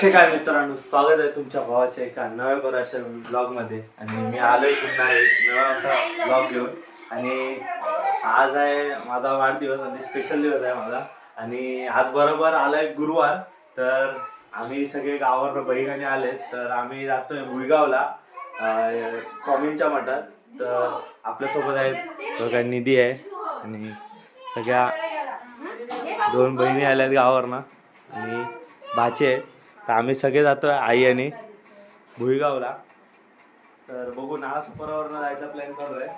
कसे काय मित्रांनो स्वागत आहे तुमच्या भावाच्या एका नव्या बऱ्याचशा ब्लॉगमध्ये आणि मी आलोय पुन्हा एक नवा असा ब्लॉग घेऊन. आणि आज आहे माझा वाढदिवस म्हणजे स्पेशल दिवस आहे माझा. आणि आज बरोबर आलाय गुरुवार तर आम्ही सगळे गावावर बहिणी आले तर आम्ही जातोय भुईगावला स्वामींच्या मठात. तर आपल्यासोबत आहेत बघा निधी आहे. आणि सगळ्या दोन बहिणी आल्या आहेत गावावरनं. आणि भाचे आहे. तर आम्ही सगळे जातो आई आणि भुईगावला. तर बघू नाळा सुपरावरनं जायचा प्लॅन चालू आहे.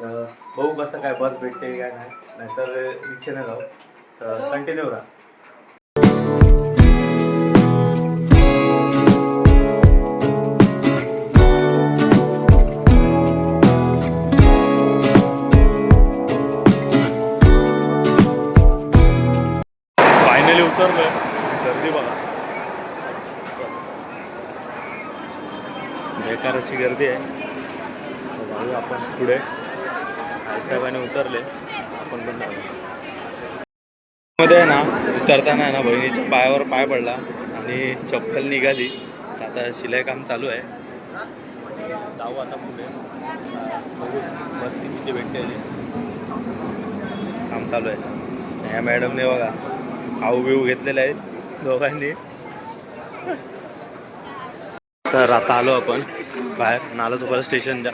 तर बघू कसं काय बस भेटते काय नाही. नाहीतर रिक्षेने जाऊ तर कंटिन्यू राहा. फायनली उतरलोय गर्दी बघा बेकार अशी गर्दी आहे. जाऊया आपण पुढे. आईसाहेबाने उतरले. आपण पण मध्ये आहे ना उतरताना आहे ना बहिणीच्या पायावर पाय पडला आणि चप्पल निघाली. आता शिलाई काम चालू आहे. जाऊ आता पुढे. बघू बस किती भेटते काम चालू आहे. ह्या मॅडमने बघा खाऊ बिऊ घेतलेले आहेत दोघांनी. तर आता आलो आपण बाहेर. नालासोपारा स्टेशनच्या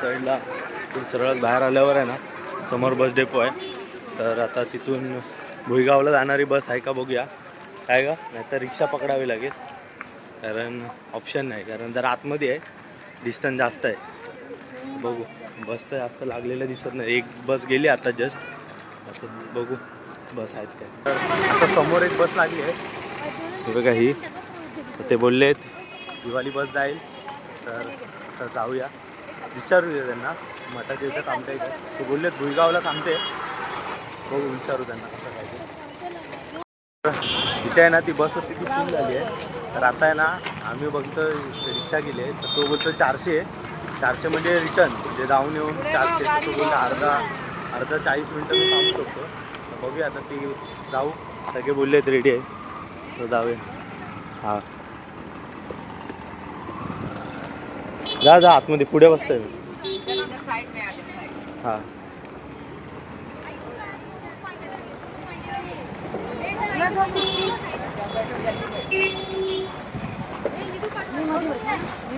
साईडला सरळ बाहेर आल्यावर आहे ना समोर बस डेपो आहे. तर आता तिथून भुईगावला जाणारी बस आहे का बघूया. काय का नाहीतर रिक्षा पकडावी लागेल. कारण ऑप्शन नाही. कारण जर आतमध्ये आहे. डिस्टन्स जास्त आहे. बघू. बस तर जास्त लागलेलं दिसत नाही. एक बस गेली आता जस्ट आता बघू बस आहेत काय. तर आता समोर एक बस लागली आहे. बघा ही. तर ते बोलले दिवाळी बस जाईल तर तर जाऊया. विचारूया त्यांना. मठाच्या इथं थांबते का ते बोलले भुईगावला थांबते. बघू विचारू त्यांना कसं पाहिजे तर इथे आहे ना ती बस होती ती फुल झाली आहे. तर आता आहे ना आम्ही बघतो रिक्षा गेली आहे. तर तो बोलतो चारशे आहे. चारशे म्हणजे रिटर्न म्हणजे जाऊन येऊन चारशे तो बोलतो अर्धा अर्धा चाळीस मिनटं मी थांबू शकतो तर बघूया आता ती जाऊ. सगळे बोलले आहेत रेडी आहे. तर जाऊया. हां. जा जा आतमध्ये पुढे बसतोय मी. हां.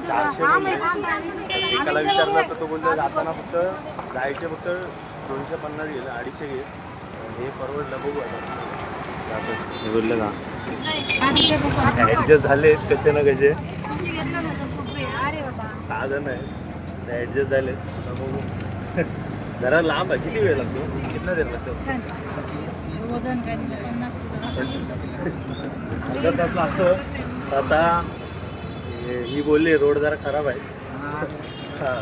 चारशे. एकाला विचारलं तर तो बोलतो जाताना फक्त जायचे फक्त दोनशे पन्नास गेलं अडीचशे घे हे परवडलं बघू आता. बोललं का? ॲडजस्ट झाले कसे ना कसे. सहा जण आहेत ॲडजस्ट झाले. जरा लांब आहे. किती वेळ लागतो? कितना वेळ लागतो? अर्धा तास लागतो आता हे- बोलली रोड जरा खराब आहे. हा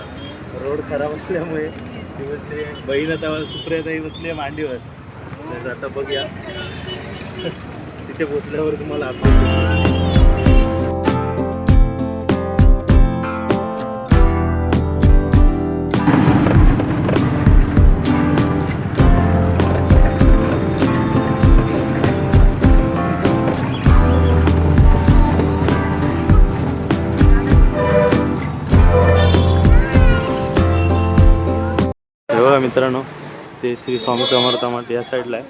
रोड खराब असल्यामुळे ती बहीण आता सुप्रियाताई बसली आहे मांडीवर. तर आता बघूया. तिथे पोचल्यावर तुम्हाला update मित्रांनो ते श्री स्वामी समर्थ मठ या साईडला आहे.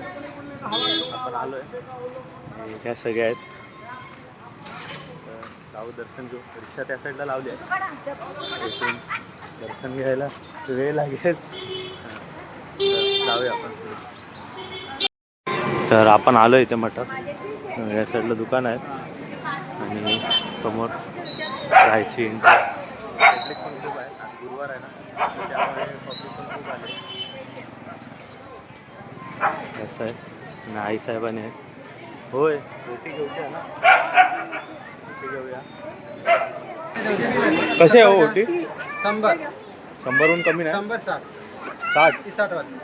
आपण आलो आहे ह्या सगळ्या आहेत. गाव जाऊ दर्शन घेऊ. रिक्षा त्या साईडला लावली आहे. दर्शन घ्यायला वेळ लागेल. जाऊया आपण तर आपण आलो इथे मठात. या साईडला दुकान आहे. आणि समोर राहायची एंट्री पब्लिक पण खूप आहे आणि गुरुवार आहे ना त्यामुळे पब्लिक पण खूप आले असं आहे आणि आई साहेबांनी. आहे होय. रोटी घेऊया ना. रोटी कसे आहे हो ओटी शंभर. शंभरहून कमी नाही? शंभर साठ. साठ? ती साठ वाजता.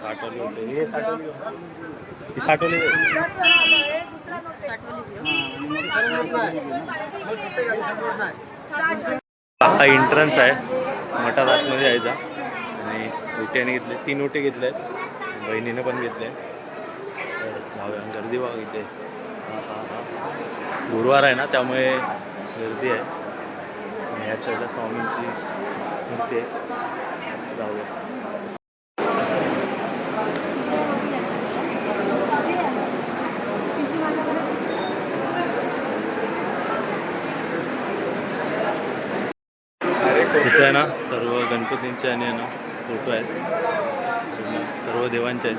साठवली होते. हे साठवली. ही साठवली. हा एंट्रन्स आहे. मठात आतमध्ये यायचा. आणि ओट्याने घेतले. तीन ओटे घेतले आहेत बहिणीने पण घेतले. जाऊया गर्दी बघा इथे. गुरुवार आहे ना त्यामुळे गर्दी आहे. आणि या साईडला स्वामींची मूर्ती आहे. जाऊया इथे आहे ना सर्व गणपतींचे आणि ना फोटो आहेत. सर्व देवांचे आहेत.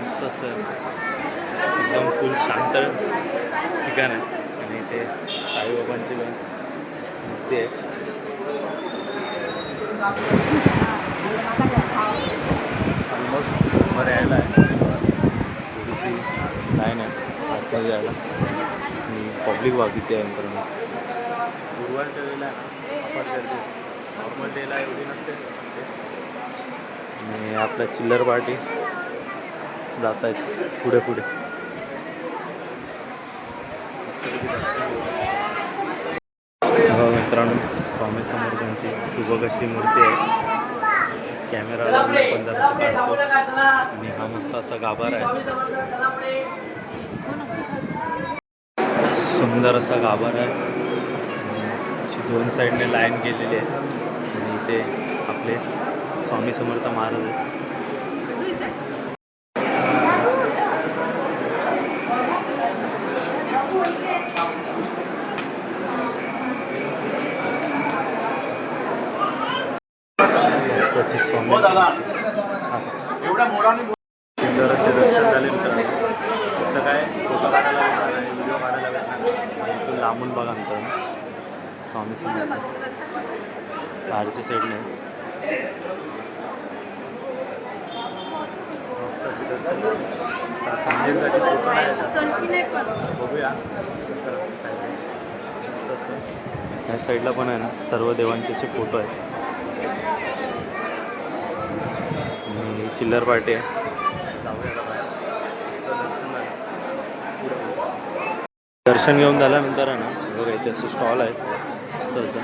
मस्त असं एकदम फुल शांत ठिकाण आहे. आणि इथे साईबाबांची पण मूर्ती आहे. ऑलमोस्ट समोर यायला आहे. थोडीशी लाईन आहे. आतमध्ये यायला आणि पब्लिक वाग इथे आहे मित्रांनो. गुरुवारच्या वेळेला आहे ना? अफाट गर्दी. नॉर्मल डेला एवढी नसते. आणि आपल्या चिल्लर पार्टी जात आहेत पुढे पुढे. हो मित्रांनो स्वामी समर्थांची सुबक अशी मूर्ती आहे. कॅमेरा लावून काढतो. आणि हा मस्त असा गाभार आहे. सुंदर असा गाभार आहे. अशी दोन साईडने लाईन गेलेली आहे. आणि इथे आपले स्वामी समर्थ महाराज. आहेत मस्तचे स्वामी एवढ्या मोडाने सुंदर असे दर्शन झाले मित्रांनो. फक्त काय? फोटो काढायला भेटणार आणि व्हिडिओ काढायला भेटणार आणि इथून लांबून बघा मित्रांनो. स्वामी समर्थ. बाहेरच्या साईडने मस्त असे दर्शन झाले. आता संजीवनाचे फोटो काढायचे. बघूया कसं काय ते. मस्त असं. ह्या साईडला पण आहे ना सर्व देवांचे असे फोटो आहेत. चिल्लर पार्टी आहे. दर्शन घेऊन झाल्यानंतर आहे ना बघा इथे असं स्टॉल आहे मस्त असं.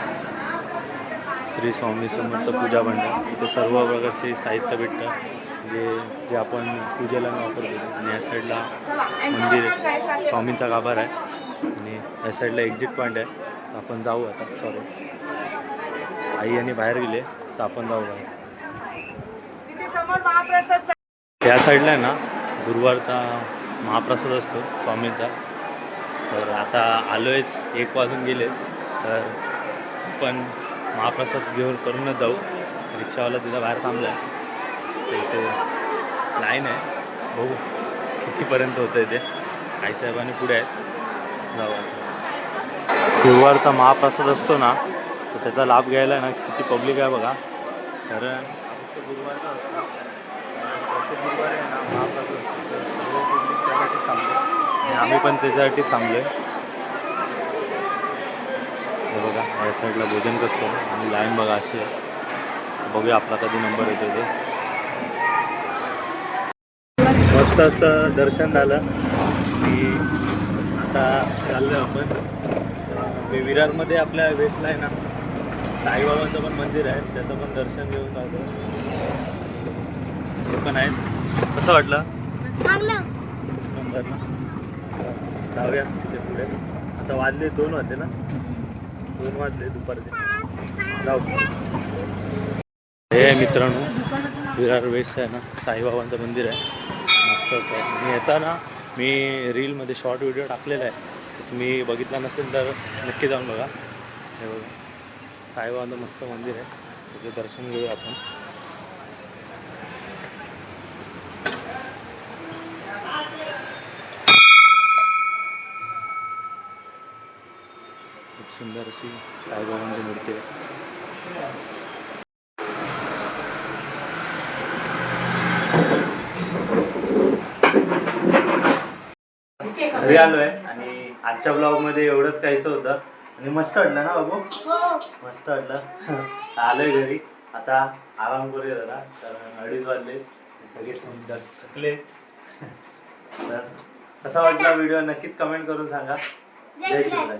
श्री स्वामी समर्थ पूजा भांडार इथे सर्व प्रकारचे साहित्य भेटतं. जे जे आपण पूजेला वापरतो आणि या साईडला मंदिर आहे. स्वामींचा गाभार आहे. आणि या साईडला एक्झिट पॉईंट आहे. तर आपण जाऊ आता सर्व आई आणि बाहेर गेले तर आपण जाऊ त्या साईडला आहे ना गुरुवारचा महाप्रसाद असतो स्वामींचा. तर आता आलो आहेच एक वाजून गेले. तर पण महाप्रसाद घेऊन करूनच जाऊ. रिक्षावाला तिथं बाहेर थांबला आहे ते इथे लाईन आहे. बघू कितीपर्यंत होतं आहे ते आईसाहेबांनी पुढे आहेत. जाऊ गुरुवारचा महाप्रसाद असतो ना तर त्याचा लाभ घ्यायला ना किती पब्लिक आहे बघा. कारण गुरुवारचा असतो आहे ना महाप्रसाद तर थांबले आम्ही पण त्याच्यासाठी थांबलो आहे बघा या साईडला भोजन कक्ष आणि लाईन बघा अशी आहे. बघूया आपला कधी नंबर येतो ते. मस्त असं दर्शन झालं. की आता चाललो आपण. ते विरारमध्ये आपल्या वेस्टला आहे ना. साईबाबांचं पण मंदिर आहे. त्याचं पण दर्शन घेऊन जातो. हे पण आहेत. कसं वाटलं? जाऊया तिथे पुढे. आता वाजले दोन वाजले ना. दोन वाजले दुपारचे. जाऊ. हे मित्रांनो विरार वेस्ट आहे ना. साईबाबांचं मंदिर आहे. मस्त आहे याचा ना मी रीलमध्ये शॉर्ट व्हिडिओ टाकलेला आहे. तर तुम्ही बघितला नसेल तर नक्की जाऊन बघा. हे बघा. साईबाबांचं मस्त मंदिर आहे. त्याचं दर्शन घेऊया आपण. खूप सुंदर अशी साईबाबांची मूर्ती आहे. घरी आलो आहे आणि आजच्या ब्लॉगमध्ये एवढंच काहीच होतं. आणि मस्त वाटलं ना बाबू? मस्त वाटलं. आलोय घरी. आता आराम करूया जरा. कारण अडीच वाजले. सगळे थक- थकले. तर कसा वाटला व्हिडिओ नक्कीच कमेंट करून सांगा. जय शिवराय.